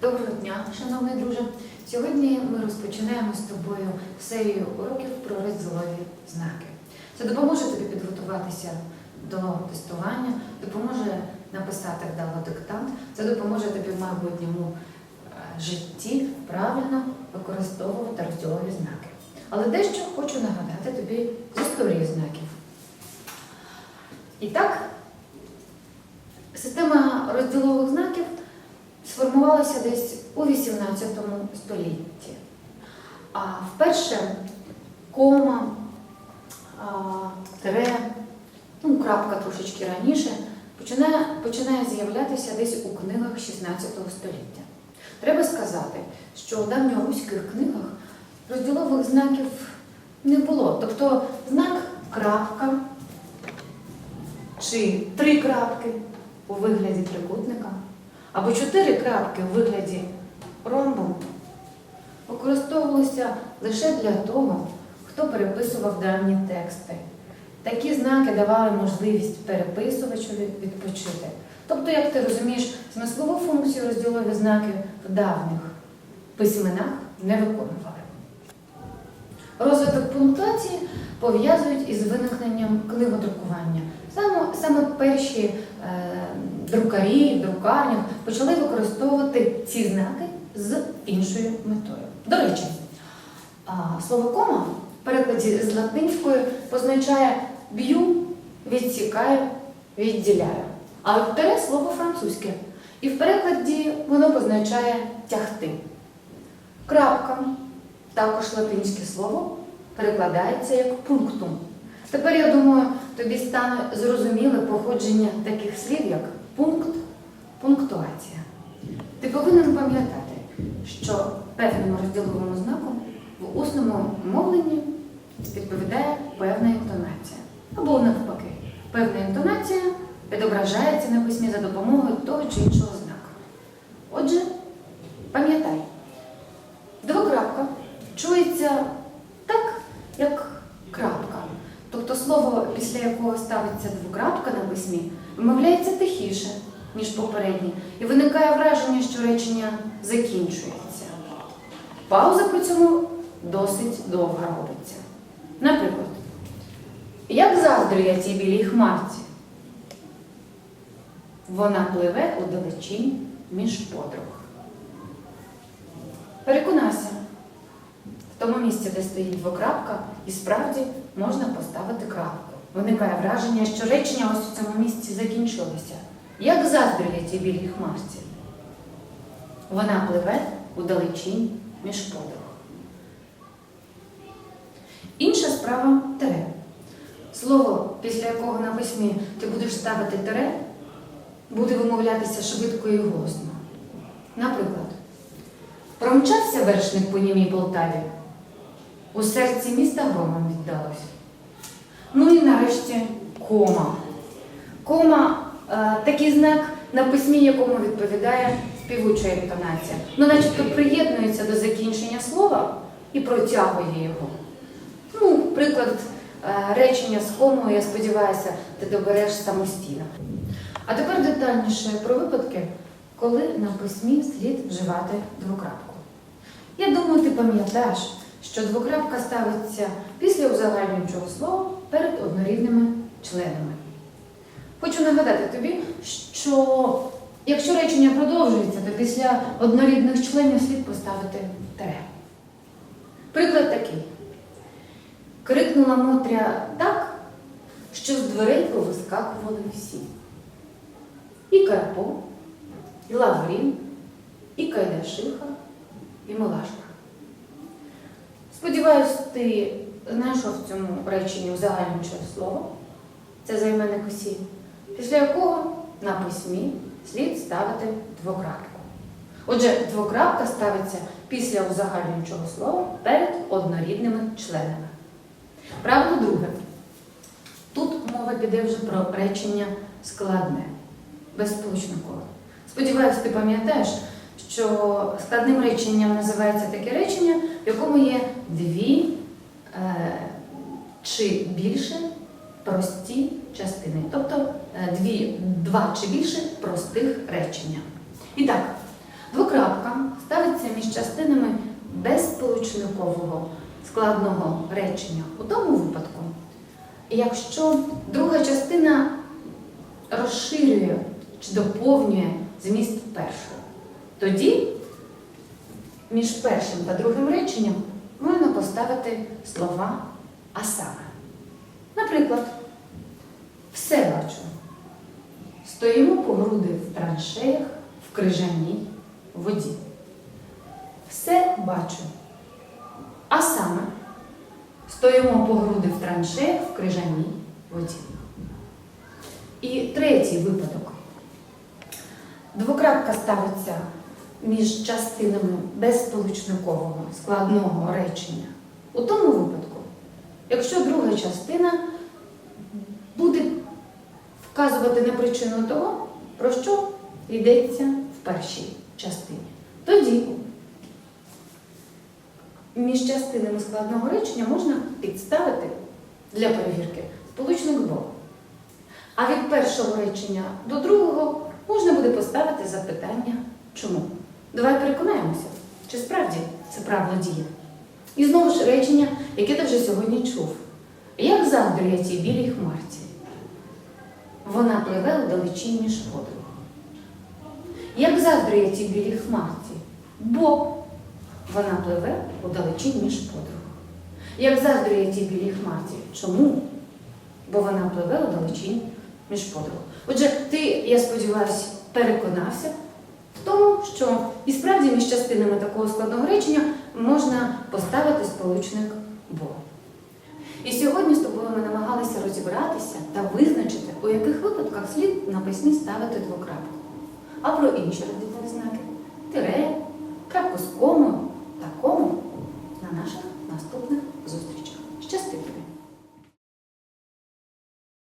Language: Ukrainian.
Доброго дня, шановний друже. Сьогодні ми розпочинаємо з тобою серію уроків про розділові знаки. Це допоможе тобі підготуватися до тестування, допоможе написати вдало диктант, це допоможе тобі в майбутньому е, житті правильно використовувати розділові знаки. Але дещо хочу нагадати тобі з історії знаків. І так, система розділових знаків сформувалася десь у 18 столітті. А вперше кома, тире, ну, крапка трошечки раніше, починає, починає з'являтися десь у книгах 16 століття. Треба сказати, що у давньоруських книгах розділових знаків не було. Тобто знак крапка чи три крапки у вигляді трикутника, або чотири крапки у вигляді ромбу використовувалися лише для того, хто переписував давні тексти. Такі знаки давали можливість переписувачеві відпочити. Тобто, як ти розумієш, смислову функцію розділові знаки в давніх письменах не виконували. Розвиток пунктуації пов'язують із виникненням книгодрукування. Саме, саме перші е, друкарі, друкарнях почали використовувати ці знаки з іншою метою. До речі, слово кома в перекладі з латинської позначає б'ю, відсікаю, відділяю. А втере слово французьке. І в перекладі воно позначає тягти. Крапка, також латинське слово, перекладається як пунктум. Тепер, я думаю, тобі стане зрозуміле походження таких слів, як пункт, пунктуація. Ти повинен пам'ятати, що певному розділовому знаку в усному мовленні відповідає певна інтонація. Або навпаки, певна інтонація відображається на письмі за допомогою того чи іншого знаку. Отже, пам'ятай, двокрапка чується так, як крапка. Тобто слово, після якого ставиться двокрапка на письмі, вимовляється тихіше, ніж попереднє, і виникає враження, що речення закінчується. Пауза при цьому досить довга робиться. Наприклад, як заздрю я тій білій хмарці? Вона пливе у далечінь між подруг. Переконайся, в тому місці, де стоїть двокрапка, і справді можна поставити крапку. Виникає враження, що речення ось у цьому місці закінчилося. Як заздрю я тій білій хмарці? Вона пливе у далечінь між подруг. Інша справа тере. Слово, після якого на письмі ти будеш ставити тере, буде вимовлятися швидко і голосно. Наприклад, промчався вершник по німій Полтаві, у серці міста громом віддалось. Ну і нарешті кома. Кома е, такий знак, на письмі якому відповідає співуча інтонація. Ну, начебто приєднується до закінчення слова і протягує його. Ну, приклад е, речення з комою, я сподіваюся, ти добереш самостійно. А тепер детальніше про випадки, коли на письмі слід вживати двокрапку. Я думаю, ти пам'ятаєш, що двокрапка ставиться після узагальнюючого слова перед однорідними членами. Хочу нагадати тобі, що якщо речення продовжується, то після однорідних членів слід поставити тере. Приклад такий. Крикнула Мотря так, що з дверей повискакували всі. І Карпо, і Лаврін, і Кайдашиха, і Милашка. Сподіваюсь, ти знайшов в цьому реченні узагальнююче слово. Це займенник осіб, після якого на письмі слід ставити двокрапку. Отже, двокрапка ставиться після узагальнюючого слова перед однорідними членами. Правило друге. Тут мова піде вже про речення складне, безсполучникове. Сподіваюся, ти пам'ятаєш, що складним реченням називається таке речення, в якому є дві е, чи більше прості частини, тобто е, дві, два чи більше простих речення. І так, Двокрапка ставиться між частинами безсполучникового складного речення у тому випадку, якщо друга частина розширює чи доповнює зміст першої, тоді між першим та другим реченням можна поставити слова а саме. Наприклад, все бачу. Стоїмо по груди в траншеях, в крижаній воді. Все бачу. А саме стоїмо по груди в траншеях, в крижаній воді. І третій випадок. Двокрапка ставиться між частинами безсполучникового складного речення. У тому випадку, якщо друга частина буде вказувати на причину того, про що йдеться в першій частині. Тоді між частинами складного речення можна підставити для перевірки сполучник «бо». А від першого речення до другого можна буде поставити запитання чому. Давай переконаємося, чи справді це правило діє. І знову ж речення, яке ти вже сьогодні чув. Як завдрює тій білій хмарці? Вона пливе у далечінь між подруг. Як завдрює тій білій хмарці? Бо вона пливе у далечінь між подруг. Як завдрює тій білій хмарці? Чому? Бо вона пливе у далечінь між подруг. Отже, ти, я сподіваюся, переконався тому, що і справді між частинами такого складного речення можна поставити сполучник бо. І сьогодні з тобою ми намагалися розібратися та визначити, у яких випадках слід на письмі ставити двокрапку. А про інші родинні знаки тире, крапку з кому та кому на наших наступних.